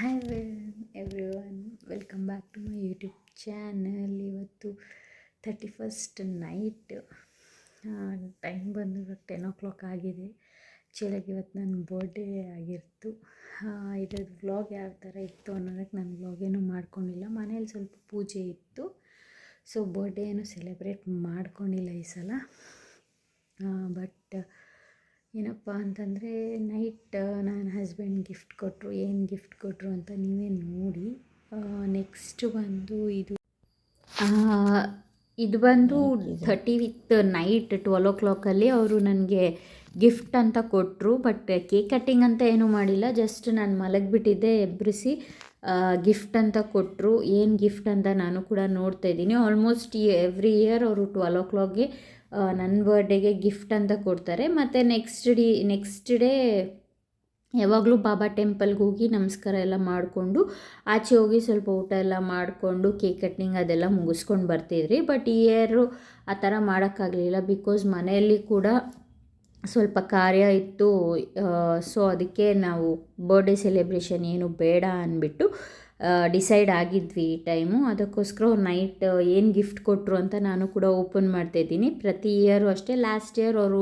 Hi everyone welcome back to my YouTube channel ಇವತ್ತು thirty first night time ಬಂದು ten o'clock ಆಗಿದೆ. ಆ್ಯಕ್ಚುಲಾಗಿ ಇವತ್ತು ನನ್ನ ಬರ್ಡೇ ಆಗಿತ್ತು ಇದ್ರದ್ದು ವ್ಲಾಗ್ ಯಾವ ಥರ ಇತ್ತು ಅನ್ನೋದಕ್ಕೆ ನಾನು ವ್ಲಾಗ್ ಏನೂ ಮಾಡ್ಕೊಂಡಿಲ್ಲ. ಮನೇಲಿ ಸ್ವಲ್ಪ ಪೂಜೆ ಇತ್ತು. ಸೊ ಬರ್ಡೇ ಏನು ಸೆಲೆಬ್ರೇಟ್ ಮಾಡ್ಕೊಂಡಿಲ್ಲ ಈ ಸಲ. ಬಟ್ ಏನಪ್ಪ ಅಂತಂದರೆ ನೈಟ್ ನನ್ನ ಹಸ್ಬೆಂಡ್ ಗಿಫ್ಟ್ ಕೊಟ್ಟರು ಏನು ಗಿಫ್ಟ್ ಕೊಟ್ಟರು ಅಂತ ನೀವೇ ನೋಡಿ ನೆಕ್ಸ್ಟ್ ಬಂದು ಇದು ಇದು ಬಂದು ಥರ್ಟಿ ವಿತ್ ನೈಟ್ ಟ್ವೆಲ್ ಓ ಕ್ಲಾಕಲ್ಲಿ ಅವರು ನನಗೆ ಗಿಫ್ಟ್ ಅಂತ ಕೊಟ್ಟರು ಬಟ್ ಕೇಕ್ ಕಟ್ಟಿಂಗ್ ಅಂತ ಏನೂ ಮಾಡಿಲ್ಲ ಜಸ್ಟ್ ನಾನು ಮಲಗಿಬಿಟ್ಟಿದ್ದೆ ಎಬ್ಬರಿಸಿ ಗಿಫ್ಟ್ ಅಂತ ಕೊಟ್ಟರು ಏನು ಗಿಫ್ಟ್ ಅಂತ ನಾನು ಕೂಡ ನೋಡ್ತಾ ಇದ್ದೀನಿ. ಆಲ್ಮೋಸ್ಟ್ ಎವ್ರಿ ಇಯರ್ ಅವರು ಟ್ವೆಲ್ ಓ ಕ್ಲಾಕ್ಗೆ ನನ್ನ ಬರ್ಡೇಗೆ ಗಿಫ್ಟ್ ಅಂತ ಕೊಡ್ತಾರೆ. ಮತ್ತು ನೆಕ್ಸ್ಟ್ ಡೇ ನೆಕ್ಸ್ಟ್ ಡೇ ಯಾವಾಗಲೂ ಬಾಬಾ ಟೆಂಪಲ್ಗೆ ಹೋಗಿ ನಮಸ್ಕಾರ ಎಲ್ಲ ಮಾಡಿಕೊಂಡು, ಆಚೆ ಹೋಗಿ ಸ್ವಲ್ಪ ಊಟ ಎಲ್ಲ ಮಾಡಿಕೊಂಡು ಕೇಕ್ ಕಟ್ಟಿಂಗ್ ಅದೆಲ್ಲ ಮುಗಿಸ್ಕೊಂಡು ಬರ್ತಿದ್ರಿ. ಬಟ್ ಈ ಇಯರು ಆ ಥರ ಮಾಡೋಕ್ಕಾಗಲಿಲ್ಲ ಬಿಕಾಸ್ ಮನೆಯಲ್ಲಿ ಕೂಡ ಸ್ವಲ್ಪ ಕಾರ್ಯ ಇತ್ತು. ಸೊ ಅದಕ್ಕೆ ನಾವು ಬರ್ಡೇ ಸೆಲೆಬ್ರೇಷನ್ ಏನು ಬೇಡ ಅಂದ್ಬಿಟ್ಟು ಡಿಸೈಡ್ ಆಗಿದ್ವಿ ಈ ಟೈಮು ಅದಕ್ಕೋಸ್ಕರ ಅವ್ರು ನೈಟ್ ಏನು ಗಿಫ್ಟ್ ಕೊಟ್ಟರು ಅಂತ ನಾನು ಕೂಡ ಓಪನ್ ಮಾಡ್ತಾಯಿದ್ದೀನಿ ಪ್ರತಿ ಇಯರು ಅಷ್ಟೇ. ಲಾಸ್ಟ್ ಇಯರ್ ಅವರು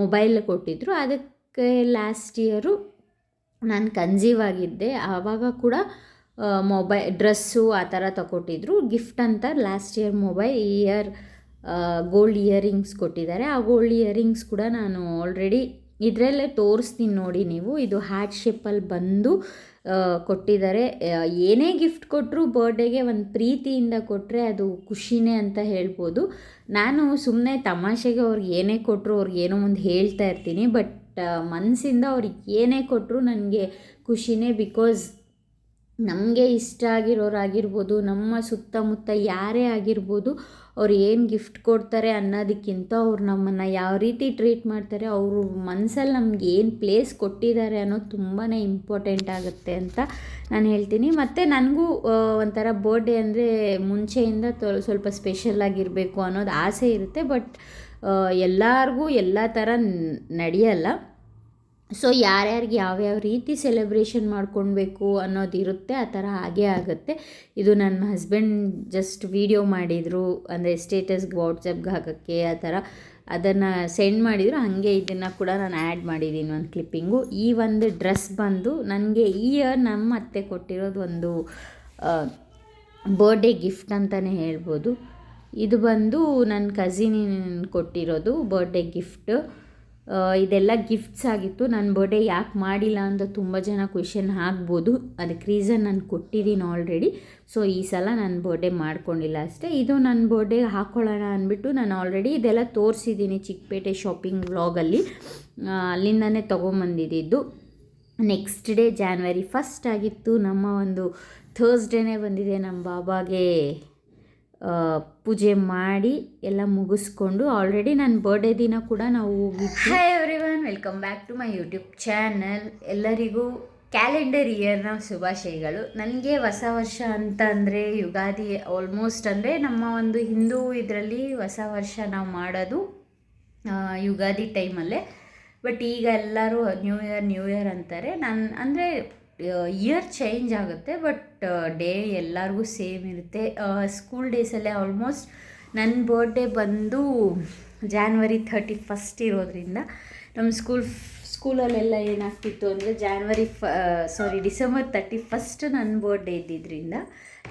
ಮೊಬೈಲ್ ಕೊಟ್ಟಿದ್ದರು ಅದಕ್ಕೆ ಲಾಸ್ಟ್ ಇಯರು ನಾನು ಕನ್ಸೀವ್ ಆಗಿದ್ದೆ. ಆವಾಗ ಕೂಡ ಮೊಬೈ ಡ್ರೆಸ್ಸು ಆ ಥರ ತಗೊಟ್ಟಿದ್ರು. ಗಿಫ್ಟ್ ಅಂತ ಲಾಸ್ಟ್ ಇಯರ್ ಮೊಬೈಲ್ ಈ ಇಯರ್ ಗೋಲ್ಡ್ ಇಯರಿಂಗ್ಸ್ ಕೊಟ್ಟಿದ್ದಾರೆ. ಆ ಗೋಲ್ಡ್ ಇಯರಿಂಗ್ಸ್ ಕೂಡ ನಾನು ಆಲ್ರೆಡಿ ಇದರಲ್ಲೇ ತೋರಿಸ್ತೀನಿ ನೋಡಿ ನೀವು. ಇದು ಹ್ಯಾಟ್ ಶೇಪಲ್ಲಿ ಬಂದು ಕೊಟ್ಟಿದ್ದಾರೆ. ಏನೇ ಗಿಫ್ಟ್ ಕೊಟ್ಟರು ಬರ್ಡೇಗೆ ಒಂದು ಪ್ರೀತಿಯಿಂದ ಕೊಟ್ಟರೆ ಅದು ಖುಷಿನೇ ಅಂತ ಹೇಳ್ಬೋದು. ನಾನು ಸುಮ್ಮನೆ ತಮಾಷೆಗೆ ಅವ್ರಿಗೆ ಏನೇ ಕೊಟ್ಟರು ಅವ್ರಿಗೆ ಏನೋ ಒಂದು ಹೇಳ್ತಾ ಇರ್ತೀನಿ. ಬಟ್ ಮನಸ್ಸಿಂದ ಅವ್ರಿಗೆ ಏನೇ ಕೊಟ್ಟರು ನನಗೆ ಖುಷಿನೇ ಬಿಕಾಸ್ ನಮಗೆ ಇಷ್ಟ ಆಗಿರೋರಾಗಿರ್ಬೋದು, ನಮ್ಮ ಸುತ್ತಮುತ್ತ ಯಾರೇ ಆಗಿರ್ಬೋದು ಅವ್ರು ಏನು ಗಿಫ್ಟ್ ಕೊಡ್ತಾರೆ ಅನ್ನೋದಕ್ಕಿಂತ ಅವ್ರು ನಮ್ಮನ್ನು ಯಾವ ರೀತಿ ಟ್ರೀಟ್ ಮಾಡ್ತಾರೆ, ಅವರು ಮನಸ್ಸಲ್ಲಿ ನಮ್ಗೆ ಏನು ಪ್ಲೇಸ್ ಕೊಟ್ಟಿದ್ದಾರೆ ಅನ್ನೋದು ತುಂಬಾ ಇಂಪಾರ್ಟೆಂಟ್ ಆಗುತ್ತೆ ಅಂತ ನಾನು ಹೇಳ್ತೀನಿ. ಮತ್ತು ನನಗೂ ಒಂಥರ ಬರ್ಡೇ ಅಂದರೆ ಮುಂಚೆಯಿಂದ ತೊ- ಸ್ವಲ್ಪ ಸ್ಪೆಷಲ್ ಆಗಿರಬೇಕು ಅನ್ನೋದು ಆಸೆ ಇರುತ್ತೆ ಬಟ್ ಎಲ್ಲರಿಗೂ ಎಲ್ಲ ಥರ ನಡೆಯಲ್ಲ. ಸೊ ಯಾರ್ಯಾರಿಗೆ ಯಾವ್ಯಾವ ರೀತಿ ಸೆಲೆಬ್ರೇಷನ್ ಮಾಡ್ಕೊಳ್ಬೇಕು ಅನ್ನೋದು ಇರುತ್ತೆ, ಆ ಥರ ಹಾಗೇ ಆಗುತ್ತೆ. ಇದು ನನ್ನ ಹಸ್ಬೆಂಡ್ ಜಸ್ಟ್ ವೀಡಿಯೋ ಮಾಡಿದರು, ಅಂದರೆ ಸ್ಟೇಟಸ್ಗೆ ವಾಟ್ಸಪ್ಗೆ ಹಾಕೋಕ್ಕೆ ಆ ಥರ. ಅದನ್ನು ಸೆಂಡ್ ಮಾಡಿದರು, ಹಾಗೆ ಇದನ್ನು ಕೂಡ ನಾನು ಆ್ಯಡ್ ಮಾಡಿದ್ದೀನಿ ಒಂದು ಕ್ಲಿಪ್ಪಿಂಗು ಈ ಒಂದು ಡ್ರೆಸ್ ಬಂದು ನನಗೆ ಈ ಇಯರ್ ನಮ್ಮ ಅತ್ತೆ ಕೊಟ್ಟಿರೋದು ಒಂದು ಬರ್ಡೇ ಗಿಫ್ಟ್ ಅಂತಲೇ ಹೇಳ್ಬೋದು. ಇದು ಬಂದು ನನ್ನ ಕಸಿನ್ ಕೊಟ್ಟಿರೋದು ಬರ್ಡೇ ಗಿಫ್ಟ್ ಇದೆಲ್ಲ ಗಿಫ್ಟ್ಸ್ ಆಗಿತ್ತು. ನನ್ನ ಬರ್ಡೇ ಯಾಕೆ ಮಾಡಿಲ್ಲ ಅಂತ ತುಂಬ ಜನ ಕ್ವೆಶನ್ ಆಗ್ಬೋದು. ಅದಕ್ಕೆ ರೀಸನ್ ನಾನು ಕೊಟ್ಟಿದ್ದೀನಿ ಆಲ್ರೆಡಿ ಸೊ ಈ ಸಲ ನಾನು ಬರ್ಡೇ ಮಾಡ್ಕೊಂಡಿಲ್ಲ ಅಷ್ಟೇ. ಇದು ನನ್ನ ಬರ್ಡೇ ಹಾಕ್ಕೊಳ್ಳೋಣ ಅಂದ್ಬಿಟ್ಟು ನಾನು ಆಲ್ರೆಡಿ ಇದೆಲ್ಲ ತೋರಿಸಿದ್ದೀನಿ ಚಿಕ್ಕಪೇಟೆ ಶಾಪಿಂಗ್ ವ್ಲಾಗಲ್ಲಿ ಅಲ್ಲಿಂದನೇ ತೊಗೊಂಬಂದಿದ್ದು. ನೆಕ್ಸ್ಟ್ ಡೇ ಜಾನ್ವರಿ ಫಸ್ಟ್ ಆಗಿತ್ತು. ನಮ್ಮ ಒಂದು ಥರ್ಸ್ಡೇನೇ ಬಂದಿದೆ ನಮ್ಮ ಬಾಬಾಗೆ. ಪೂಜೆ ಮಾಡಿ ಎಲ್ಲ ಮುಗಿಸ್ಕೊಂಡು ಆಲ್ರೆಡಿ ನನ್ನ ಬರ್ಡೇ ದಿನ ಕೂಡ ನಾವು hi every welcome back to my YouTube channel ಎಲ್ಲರಿಗೂ ಕ್ಯಾಲೆಂಡರ್ ಇಯರ್ನ ಶುಭಾಶಯಗಳು. ನನಗೆ ಹೊಸ ವರ್ಷ ಅಂತ ಅಂದರೆ ಯುಗಾದಿ ಆಲ್ಮೋಸ್ಟ್ ಅಂದರೆ ನಮ್ಮ ಒಂದು ಹಿಂದೂ ಇದರಲ್ಲಿ ಹೊಸ ವರ್ಷ ನಾವು ಮಾಡೋದು ಯುಗಾದಿ ಟೈಮಲ್ಲೇ ಬಟ್ ಈಗ ಎಲ್ಲರೂ ನ್ಯೂ ಇಯರ್ ನ್ಯೂ ಇಯರ್ ಅಂತಾರೆ. ನಾನು ಅಂದರೆ ಇಯರ್ ಚೇಂಜ್ ಆಗುತ್ತೆ ಬಟ್ ಡೇ ಎಲ್ಲರಿಗೂ ಸೇಮ್ ಇರುತ್ತೆ. ಸ್ಕೂಲ್ ಡೇಸಲ್ಲೇ ಆಲ್ಮೋಸ್ಟ್ ನನ್ನ ಬರ್ಡೇ ಬಂದು ಜಾನ್ವರಿ ಥರ್ಟಿ ಫಸ್ಟ್ ಇರೋದ್ರಿಂದ ನಮ್ಮ ಸ್ಕೂಲ್ ಸ್ಕೂಲಲ್ಲೆಲ್ಲ ಏನಾಗ್ತಿತ್ತು ಅಂದರೆ ಜಾನ್ವರಿ ಫ ಸಾರಿ ಡಿಸೆಂಬರ್ ತರ್ಟಿ ಫಸ್ಟ್ ನನ್ನ ಬರ್ಡೇ ಇದ್ದಿದ್ದರಿಂದ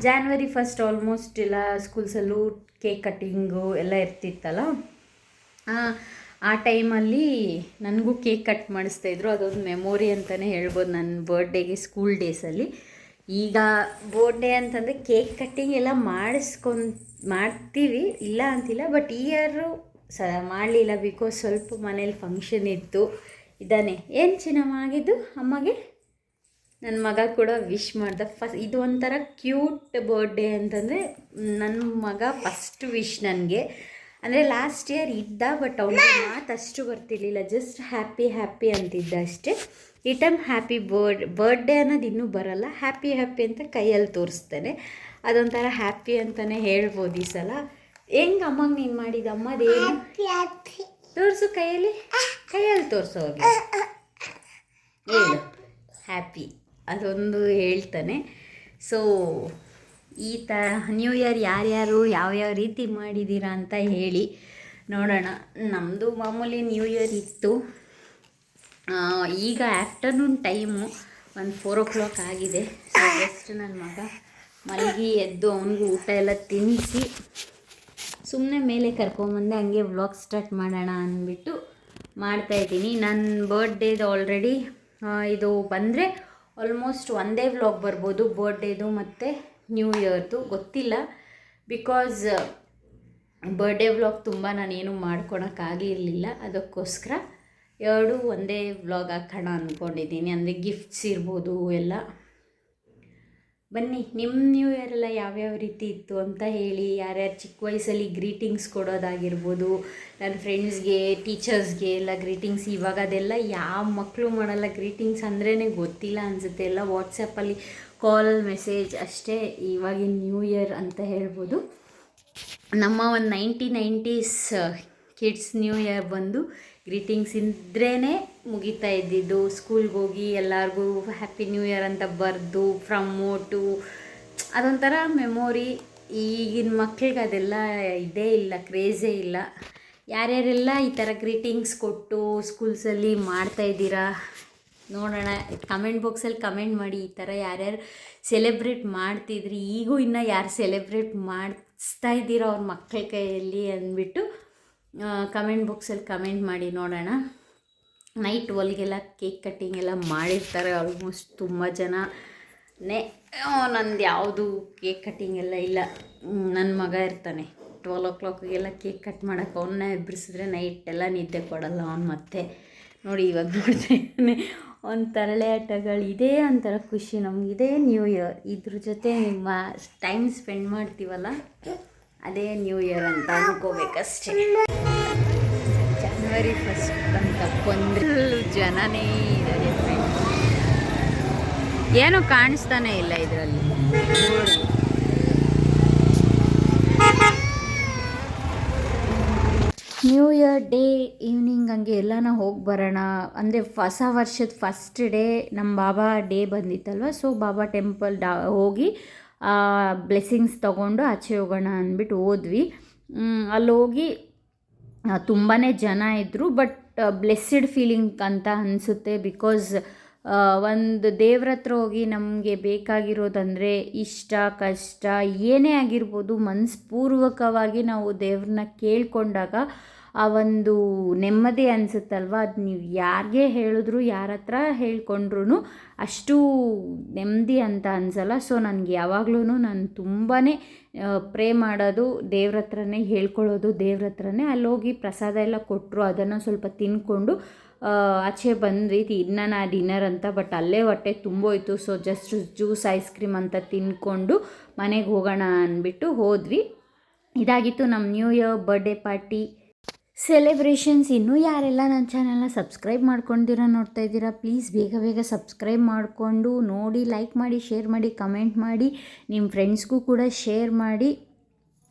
ಜಾನ್ವರಿ ಫಸ್ಟ್ ಆಲ್ಮೋಸ್ಟ್ ಎಲ್ಲ ಸ್ಕೂಲ್ಸಲ್ಲೂ ಕೇಕ್ ಕಟ್ಟಿಂಗು ಎಲ್ಲ ಇರ್ತಿತ್ತಲ್ಲ? ಆ, ಟೈಮಲ್ಲಿ ನನಗೂ ಕೇಕ್ ಕಟ್ ಮಾಡಿಸ್ತಾಯಿದ್ರು ಅದೊಂದು ಮೆಮೊರಿ ಅಂತಲೇ ಹೇಳ್ಬೋದು ನನ್ನ ಬರ್ಡೇಗೆ ಸ್ಕೂಲ್ ಡೇಸಲ್ಲಿ. ಈಗ ಬರ್ಡೇ ಅಂತಂದರೆ ಕೇಕ್ ಕಟ್ಟಿಂಗ್ ಎಲ್ಲ ಮಾಡಿಸ್ಕೊಂಡು ಮಾಡ್ತೀವಿ. ಇಲ್ಲ ಅಂತಿಲ್ಲ ಬಟ್ ಇಯರು ಸ ಮಾಡಲಿಲ್ಲ ಬಿಕಾಸ್ ಸ್ವಲ್ಪ ಮನೇಲಿ ಫಂಕ್ಷನ್ ಇತ್ತು. ಇದ್ದಾನೆ ಏನು ಚಿನ್ನಮ್ಮ ಆಗಿದ್ದು ಅಮ್ಮಗೆ? ನನ್ನ ಮಗ ಕೂಡ ವಿಶ್ ಮಾಡ್ದ. ಫಸ್ಟ್ ಇದು ಒಂಥರ ಕ್ಯೂಟ್ ಬರ್ಡೇ ಅಂತಂದರೆ ನನ್ನ ಮಗ ಫಸ್ಟ್ ವಿಶ್ ನನಗೆ. ಅಂದರೆ ಲಾಸ್ಟ್ ಇಯರ್ ಇದ್ದ ಬಟ್ ಅವನಿಗೆ ಮಾತು ಅಷ್ಟು ಬರ್ತಿರ್ಲಿಲ್ಲ. ಜಸ್ಟ್ ಹ್ಯಾಪಿ ಹ್ಯಾಪಿ ಅಂತಿದ್ದ ಅಷ್ಟೇ. ಈ ಟೈಮ್ ಹ್ಯಾಪಿ ಬರ್ಡ್ ಬರ್ಡೇ ಅನ್ನೋದು ಇನ್ನೂ ಬರಲ್ಲ. ಹ್ಯಾಪಿ ಹ್ಯಾಪಿ ಅಂತ ಕೈಯಲ್ಲಿ ತೋರಿಸ್ತಾನೆ. ಅದೊಂಥರ ಹ್ಯಾಪಿ ಅಂತಲೇ ಹೇಳ್ಬೋದು ಈ ಸಲ. ಹೆಂಗೆ ಅಮ್ಮಗೆ ನೀನು ಮಾಡಿದ? ಅಮ್ಮದೇನು ತೋರಿಸು ಕೈಯಲ್ಲಿ. ಕೈಯಲ್ಲಿ ತೋರಿಸು ಹೋಗಿ ಹೇಳು. ಹ್ಯಾಪಿ ಅದೊಂದು ಹೇಳ್ತಾನೆ. ಸೊ ಈ ತ ನ್ಯೂ ಇಯರ್ ಯಾರ್ಯಾರು ಯಾವ್ಯಾವ ರೀತಿ ಮಾಡಿದ್ದೀರಾ ಅಂತ ಹೇಳಿ ನೋಡೋಣ. ನಮ್ಮದು ಮಾಮೂಲಿ ನ್ಯೂ ಇಯರ್ ಇತ್ತು. ಈಗ ಆಫ್ಟರ್ನೂನ್ ಟೈಮು ಒಂದು ಫೋರ್ ಓ ಕ್ಲಾಕ್ ಆಗಿದೆ ಜಸ್ಟ್ ನನ್ನ ಮಗ ಮಲಗಿ ಎದ್ದು ಅವನಿಗೂ ಊಟ ಎಲ್ಲ ತಿನ್ನಿಸಿ ಸುಮ್ಮನೆ ಮೇಲೆ ಕರ್ಕೊಂಬಂದೆ ಹಂಗೆ ವ್ಲಾಗ್ ಸ್ಟಾರ್ಟ್ ಮಾಡೋಣ ಅಂದ್ಬಿಟ್ಟು ಮಾಡ್ತಾಯಿದ್ದೀನಿ ನನ್ನ ಬರ್ಡೇದು ಆಲ್ರೆಡಿ ಇದು ಬಂದರೆ ಆಲ್ಮೋಸ್ಟ್ ಒಂದೇ ವ್ಲಾಗ್ ಬರ್ಬೋದು. ಬರ್ಡೇದು ಮತ್ತು ನ್ಯೂ ಇಯರ್ದು ಗೊತ್ತಿಲ್ಲ. ಬಿಕಾಸ್ ಬರ್ಡೇ ವ್ಲಾಗ್ ತುಂಬ ನಾನೇನು ಮಾಡ್ಕೊಳಕ್ಕಾಗಿರಲಿಲ್ಲ ಅದಕ್ಕೋಸ್ಕರ ಎರಡೂ ಒಂದೇ ವ್ಲಾಗ್ ಹಾಕೋಣ ಅಂದ್ಕೊಂಡಿದ್ದೀನಿ ಅಂದರೆ ಗಿಫ್ಟ್ಸ್ ಇರ್ಬೋದು, ಎಲ್ಲ. ಬನ್ನಿ ನಿಮ್ಮ ನ್ಯೂ ಇಯರ್ ಎಲ್ಲ ಯಾವ್ಯಾವ ರೀತಿ ಇತ್ತು ಅಂತ ಹೇಳಿ, ಯಾರ್ಯಾರು ಚಿಕ್ಕ ವಯಸ್ಸಲ್ಲಿ ಗ್ರೀಟಿಂಗ್ಸ್ ಕೊಡೋದಾಗಿರ್ಬೋದು ನನ್ನ ಫ್ರೆಂಡ್ಸ್ಗೆ ಟೀಚರ್ಸ್ಗೆ ಎಲ್ಲ ಗ್ರೀಟಿಂಗ್ಸ್ ಇವಾಗ ಅದೆಲ್ಲ ಯಾವ ಮಕ್ಕಳು ಮಾಡಲ್ಲ ಗ್ರೀಟಿಂಗ್ಸ್ ಅಂದ್ರೇ ಗೊತ್ತಿಲ್ಲ ಅನಿಸುತ್ತೆ. ಎಲ್ಲ ವಾಟ್ಸಪ್ಪಲ್ಲಿ ಕಾಲ್ ಮೆಸೇಜ್ ಅಷ್ಟೇ ಇವಾಗಿನ ನ್ಯೂ ಇಯರ್ ಅಂತ ಹೇಳ್ಬೋದು. ನಮ್ಮ ಒಂದು ninety nineties kids new year ಬಂದು ಗ್ರೀಟಿಂಗ್ಸ್ ಇದ್ರೇ ಮುಗಿತಾ ಇದ್ದಿದ್ದು. ಸ್ಕೂಲ್ಗೆ ಹೋಗಿ ಎಲ್ಲರಿಗೂ ಹ್ಯಾಪಿ ನ್ಯೂ ಇಯರ್ ಅಂತ ಬರೆದು ಫ್ರಮ್ ಟು ಅದೊಂಥರ ಮೆಮೊರಿ ಈಗಿನ ಮಕ್ಳಿಗೆ ಅದೆಲ್ಲ ಇದೇ ಇಲ್ಲ ಕ್ರೇಜೇ ಇಲ್ಲ. ಯಾರ್ಯಾರೆಲ್ಲ ಈ ಥರ ಗ್ರೀಟಿಂಗ್ಸ್ ಕೊಟ್ಟು ಸ್ಕೂಲ್ಸಲ್ಲಿ ಮಾಡ್ತಾ ಇದ್ದೀರಾ? ನೋಡೋಣ ಕಮೆಂಟ್ ಬಾಕ್ಸಲ್ಲಿ ಕಮೆಂಟ್ ಮಾಡಿ. ಈ ಥರ ಯಾರ್ಯಾರು ಸೆಲೆಬ್ರೇಟ್ ಮಾಡ್ತಿದ್ರಿ, ಈಗೂ ಇನ್ನೂ ಯಾರು ಸೆಲೆಬ್ರೇಟ್ ಮಾಡಿಸ್ತಾ ಇದ್ದೀರೋ ಅವ್ರ ಮಕ್ಕಳ ಕೈಯಲ್ಲಿ ಅಂದ್ಬಿಟ್ಟು ಕಮೆಂಟ್ ಬಾಕ್ಸಲ್ಲಿ ಕಮೆಂಟ್ ಮಾಡಿ ನೋಡೋಣ. ನೈಟ್ ಒಲ್ಗೆಲ್ಲ ಕೇಕ್ ಕಟ್ಟಿಂಗ್ ಎಲ್ಲ ಮಾಡಿರ್ತಾರೆ ಆಲ್ಮೋಸ್ಟ್ ತುಂಬ ಜನನೇ ನಂದು ಯಾವುದು ಕೇಕ್ ಕಟ್ಟಿಂಗ್ ಎಲ್ಲ ಇಲ್ಲ. ನನ್ನ ಮಗ ಇರ್ತಾನೆ. ಟ್ವೆಲ್ ಓ ಕ್ಲಾಕಿಗೆಲ್ಲ ಕೇಕ್ ಕಟ್ ಮಾಡೋಕೆ ಅವನ್ನ ಎಬ್ಬರಿಸಿದ್ರೆ ನೈಟ್ ಎಲ್ಲ ನಿದ್ದೆ ಕೊಡಲ್ಲ ಅವ್ನು ಮತ್ತೆ. ನೋಡಿ ಇವಾಗ ನೋಡ್ತಾನೆ ಒಂದು ತರಳೆ ಆಟಗಳು ಇದೇ ಒಂಥರ ಖುಷಿ ನಮಗಿದೆ ನ್ಯೂ ಇಯರ್ ಇದ್ರ ಜೊತೆ ನಿಮ್ಮ ಟೈಮ್ ಸ್ಪೆಂಡ್ ಮಾಡ್ತೀವಲ್ಲ? ಅದೇ ನ್ಯೂ ಇಯರ್ ಅಂತ ಅನ್ಕೋಬೇಕಷ್ಟೇ. ಜನವರಿ ಫಸ್ಟ್ ಅಂತ ಒಂದು ಜನನೇ ಇದ್ದಾರೆ. ಏನು ಕಾಣಿಸ್ತಾನೆ ಇಲ್ಲ ಇದರಲ್ಲಿ. ನ್ಯೂ ಇಯರ್ ಡೇ ಈವ್ನಿಂಗ್ ಹಂಗೆ ಎಲ್ಲನ ಹೋಗಿ ಬರೋಣ. ಅಂದರೆ ಹೊಸ ವರ್ಷದ ಫಸ್ಟ್ ಡೇ ನಮ್ಮ ಬಾಬಾ ಡೇ ಬಂದಿತ್ತಲ್ವ? ಸೊ ಬಾಬಾ ಟೆಂಪಲ್ ಡಾ ಹೋಗಿ ಬ್ಲೆಸ್ಸಿಂಗ್ಸ್ ತೊಗೊಂಡು ಆಚೆ ಹೋಗೋಣ ಅಂದ್ಬಿಟ್ಟು ಹೋದ್ವಿ. ಅಲ್ಲಿ ಹೋಗಿ ತುಂಬಾ ಜನ ಇದ್ದರು ಬಟ್ ಬ್ಲೆಸ್ಸಿಡ್ ಫೀಲಿಂಗ್ ಅಂತ ಅನಿಸುತ್ತೆ ಬಿಕಾಸ್ ಒಂದು ದೇವ್ರ ಹತ್ರ ಹೋಗಿ ನಮಗೆ ಬೇಕಾಗಿರೋದಂದರೆ ಇಷ್ಟ, ಕಷ್ಟ ಏನೇ ಆಗಿರ್ಬೋದು ಮನಸ್ಪೂರ್ವಕವಾಗಿ ನಾವು ದೇವ್ರನ್ನ ಕೇಳ್ಕೊಂಡಾಗ ಆ ಒಂದು ನೆಮ್ಮದಿ ಅನಿಸುತ್ತಲ್ವ? ಅದು ನೀವು ಯಾರಿಗೆ ಹೇಳಿದ್ರು ಯಾರ ಹತ್ರ ಹೇಳ್ಕೊಂಡ್ರು ಅಷ್ಟು ನೆಮ್ಮದಿ ಅಂತ ಅನಿಸಲ್ಲ. ಸೊ ನನಗೆ ಯಾವಾಗ್ಲೂ ನಾನು ತುಂಬಾ ಪ್ರೇ ಮಾಡೋದು ದೇವ್ರ ಹತ್ರನೇ ಹೇಳ್ಕೊಳ್ಳೋದು ದೇವ್ರ ಹತ್ರನೇ ಅಲ್ಲಿ ಹೋಗಿ ಪ್ರಸಾದ ಎಲ್ಲ ಕೊಟ್ಟರು ಅದನ್ನು ಸ್ವಲ್ಪ ತಿನ್ಕೊಂಡು ಆ, ಆಚೆ ಬಂದ್ವಿ. ಇನ್ನ ನಾ ಡಿನ್ನರ್ ಅಂತ ಬಟ್ ಅಲ್ಲೇ ಹೊಟ್ಟೆ ತುಂಬೋಯ್ತು. So just juice ice cream ಅಂತ ತಿನ್ಕೊಂಡು ಮನೆಗೆ ಹೋಗೋಣ ಅಂದ್ಬಿಟ್ಟು ಹೋದ್ವಿ. ಇದಾಗಿತ್ತು ನಮ್ಮ new year birthday party. Celebrations ಇನ್ನೂ ಯಾರೆಲ್ಲ ನನ್ನ ಚಾನಲ್ನ ಸಬ್ಸ್ಕ್ರೈಬ್ ಮಾಡ್ಕೊಂಡಿರೋ ನೋಡ್ತಾ ಇದ್ದೀರಾ ಪ್ಲೀಸ್ ಬೇಗ ಬೇಗ ಸಬ್ಸ್ಕ್ರೈಬ್ ಮಾಡಿಕೊಂಡು ನೋಡಿ ಲೈಕ್ ಮಾಡಿ ಶೇರ್ ಮಾಡಿ ಕಮೆಂಟ್ ಮಾಡಿ ನಿಮ್ಮ ಫ್ರೆಂಡ್ಸ್ಗೂ ಕೂಡ ಶೇರ್ ಮಾಡಿ.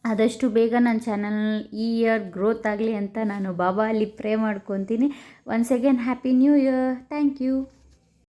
ಆದಷ್ಟು ಬೇಗ ನನ್ನ ಚಾನಲ್ ಈ ಇಯರ್ ಗ್ರೋತ್ ಆಗಲಿ ಅಂತ ನಾನು ಬಾಬಾ ಅಲ್ಲಿ ಪ್ರೇ ಮಾಡ್ಕೊತೀನಿ. Once again happy new year thank you